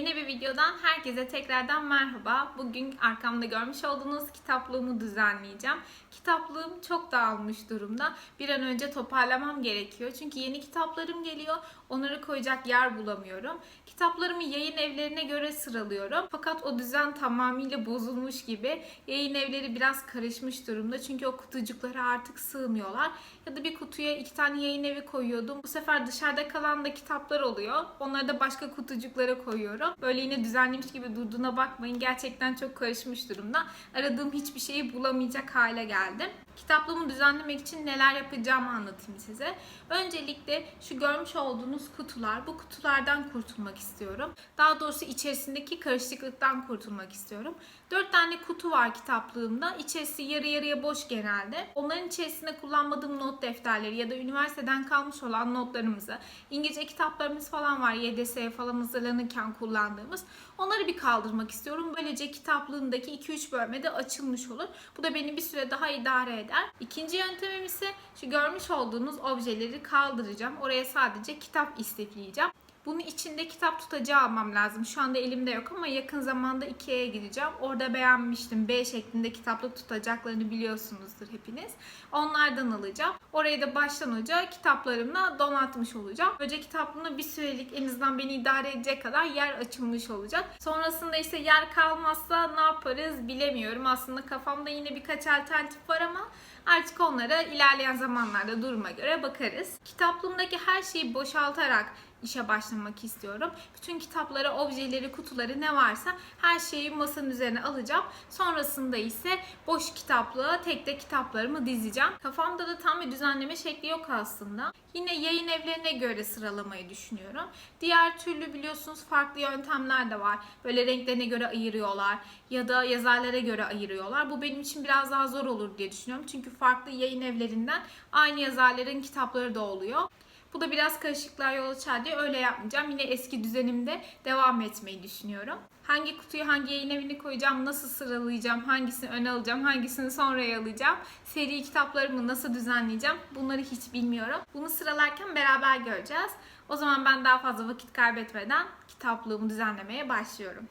Yeni bir videodan herkese tekrardan merhaba. Bugün arkamda görmüş olduğunuz kitaplığımı düzenleyeceğim. Kitaplığım çok dağılmış durumda. Bir an önce toparlamam gerekiyor. Çünkü yeni kitaplarım geliyor. Onları koyacak yer bulamıyorum. Kitaplarımı yayın evlerine göre sıralıyorum. Fakat o düzen tamamıyla bozulmuş gibi. Yayın evleri biraz karışmış durumda. Çünkü o kutucuklara artık sığmıyorlar. Ya da bir kutuya iki tane yayın evi koyuyordum. Bu sefer dışarıda kalan da kitaplar oluyor. Onları da başka kutucuklara koyuyorum. Böyle yine düzenlemiş gibi durduğuna bakmayın. Gerçekten çok karışmış durumda. Aradığım hiçbir şeyi bulamayacak hale geldim. Kitaplığımı düzenlemek için neler yapacağımı anlatayım size. Öncelikle şu görmüş olduğunuz kutular. Bu kutulardan kurtulmak istiyorum. Daha doğrusu içerisindeki karışıklıktan kurtulmak istiyorum. 4 tane kutu var kitaplığımda. İçerisi yarı yarıya boş genelde. Onların içerisinde kullanmadığım not defterleri ya da üniversiteden kalmış olan notlarımızı, İngilizce kitaplarımız falan var YDS'ye falan hazırlanırken kullandığımız. Onları bir kaldırmak istiyorum. Böylece kitaplığımdaki 2-3 bölme de açılmış olur. Bu da beni bir süre daha idare eder. İkinci yöntemim ise şu görmüş olduğunuz objeleri kaldıracağım. Oraya sadece kitap istekleyeceğim. Bunun içinde kitap tutacağı almam lazım. Şu anda elimde yok ama yakın zamanda Ikea'ya gideceğim. Orada beğenmiştim. B şeklinde kitaplık tutacaklarını biliyorsunuzdur hepiniz. Onlardan alacağım. Orayı da baştan uca kitaplarımla donatmış olacağım. Böylece kitaplığımda bir sürelik en azından beni idare edecek kadar yer açılmış olacak. Sonrasında ise yer kalmazsa ne yaparız bilemiyorum. Aslında kafamda yine birkaç alternatif var ama artık onlara ilerleyen zamanlarda duruma göre bakarız. Kitaplığımdaki her şeyi boşaltarak işe başlamak istiyorum. Bütün kitapları, objeleri, kutuları ne varsa her şeyi masanın üzerine alacağım. Sonrasında ise boş kitaplığa tek tek kitaplarımı dizeceğim. Kafamda da tam bir düzenleme şekli yok aslında. Yine yayın evlerine göre sıralamayı düşünüyorum. Diğer türlü biliyorsunuz farklı yöntemler de var. Böyle renklerine göre ayırıyorlar ya da yazarlara göre ayırıyorlar. Bu benim için biraz daha zor olur diye düşünüyorum. Çünkü farklı yayın evlerinden aynı yazarların kitapları da oluyor. Bu da biraz karışıklığa yol açar diye öyle yapmayacağım. Yine eski düzenimde devam etmeyi düşünüyorum. Hangi kutuyu hangi yayın evine koyacağım, nasıl sıralayacağım, hangisini öne alacağım, hangisini sonraya alacağım, seri kitaplarımı nasıl düzenleyeceğim bunları hiç bilmiyorum. Bunu sıralarken beraber göreceğiz. O zaman ben daha fazla vakit kaybetmeden kitaplığımı düzenlemeye başlıyorum.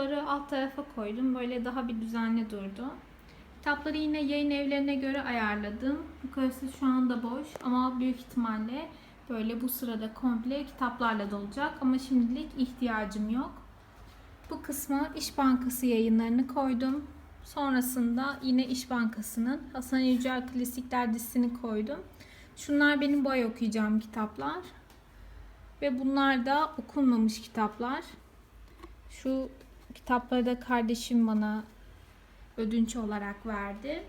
Kutuları alt tarafa koydum. Böyle daha bir düzenli durdu. Kitapları yine yayın evlerine göre ayarladım. Yukarısı şu anda boş ama büyük ihtimalle böyle bu sırada komple kitaplarla dolacak. Ama şimdilik ihtiyacım yok. Bu kısma İş Bankası yayınlarını koydum. Sonrasında yine İş Bankası'nın Hasan Yücel Klasikler dizisini koydum. Şunlar benim bu ay okuyacağım kitaplar. Ve bunlar da okunmamış kitaplar. Şu kitapları da kardeşim bana ödünç olarak verdi.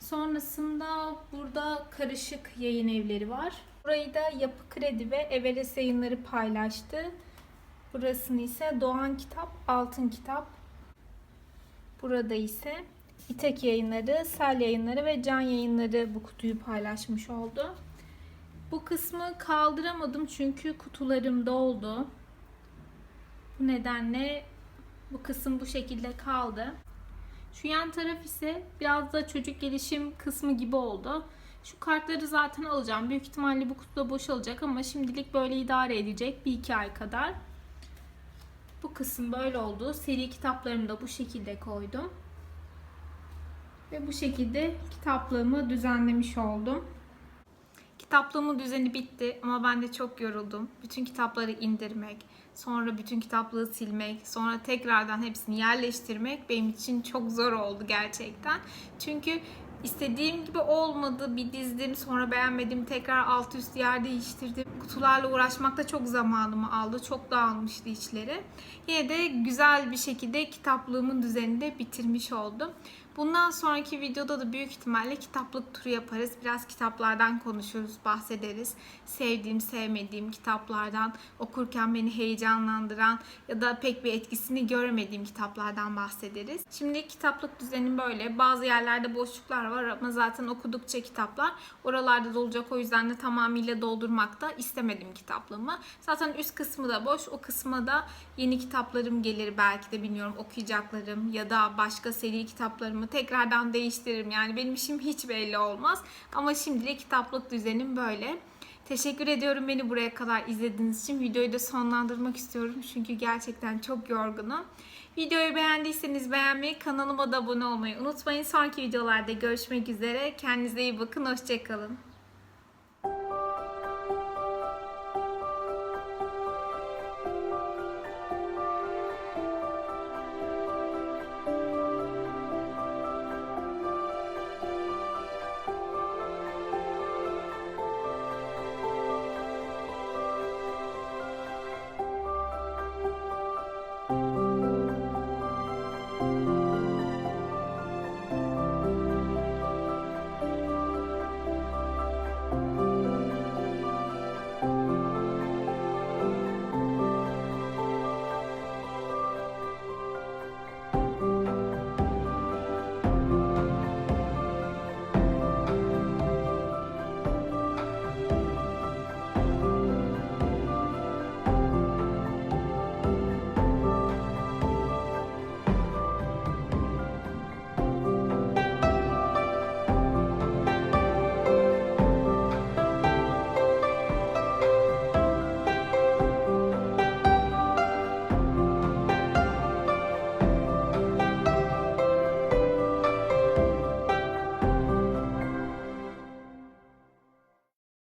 Sonrasında burada karışık yayın evleri var. Burayı da Yapı Kredi ve Everest yayınları paylaştı. Burasını ise Doğan Kitap, Altın Kitap. Burada ise İtek yayınları, Sel yayınları ve Can yayınları bu kutuyu paylaşmış oldu. Bu kısmı kaldıramadım çünkü kutularım doldu. Bu nedenle bu kısım bu şekilde kaldı. Şu yan taraf ise biraz da çocuk gelişim kısmı gibi oldu. Şu kartları zaten alacağım. Büyük ihtimalle bu kutuda boşalacak ama şimdilik böyle idare edecek bir iki ay kadar. Bu kısım böyle oldu. Seri kitaplarımı da bu şekilde koydum. Ve bu şekilde kitaplığımı düzenlemiş oldum. Kitaplığımın düzeni bitti ama ben de çok yoruldum. Bütün kitapları indirmek, sonra bütün kitaplığı silmek, sonra tekrardan hepsini yerleştirmek benim için çok zor oldu gerçekten. Çünkü istediğim gibi olmadı. Bir dizdim, sonra beğenmedim, tekrar alt üst yer değiştirdim. Kutularla uğraşmak da çok zamanımı aldı. Çok dağılmıştı içleri. Yine de güzel bir şekilde kitaplığımın düzenini de bitirmiş oldum. Bundan sonraki videoda da büyük ihtimalle kitaplık turu yaparız. Biraz kitaplardan konuşuruz, bahsederiz. Sevdiğim, sevmediğim kitaplardan, okurken beni heyecanlandıran ya da pek bir etkisini görmediğim kitaplardan bahsederiz. Şimdi kitaplık düzenim böyle. Bazı yerlerde boşluklar var ama zaten okudukça kitaplar oralarda dolacak. O yüzden de tamamıyla doldurmak da istemedim kitaplığımı. Zaten üst kısmı da boş. O kısma da yeni kitaplarım gelir belki de bilmiyorum okuyacaklarım ya da başka seri kitaplarımı tekrardan değiştiririm. Yani benim işim hiç belli olmaz. Ama şimdilik kitaplık düzenim böyle. Teşekkür ediyorum beni buraya kadar izlediğiniz için. Videoyu da sonlandırmak istiyorum çünkü gerçekten çok yorgunum. Videoyu beğendiyseniz beğenmeyi, kanalıma da abone olmayı unutmayın. Sonraki videolarda görüşmek üzere. Kendinize iyi bakın, hoşçakalın.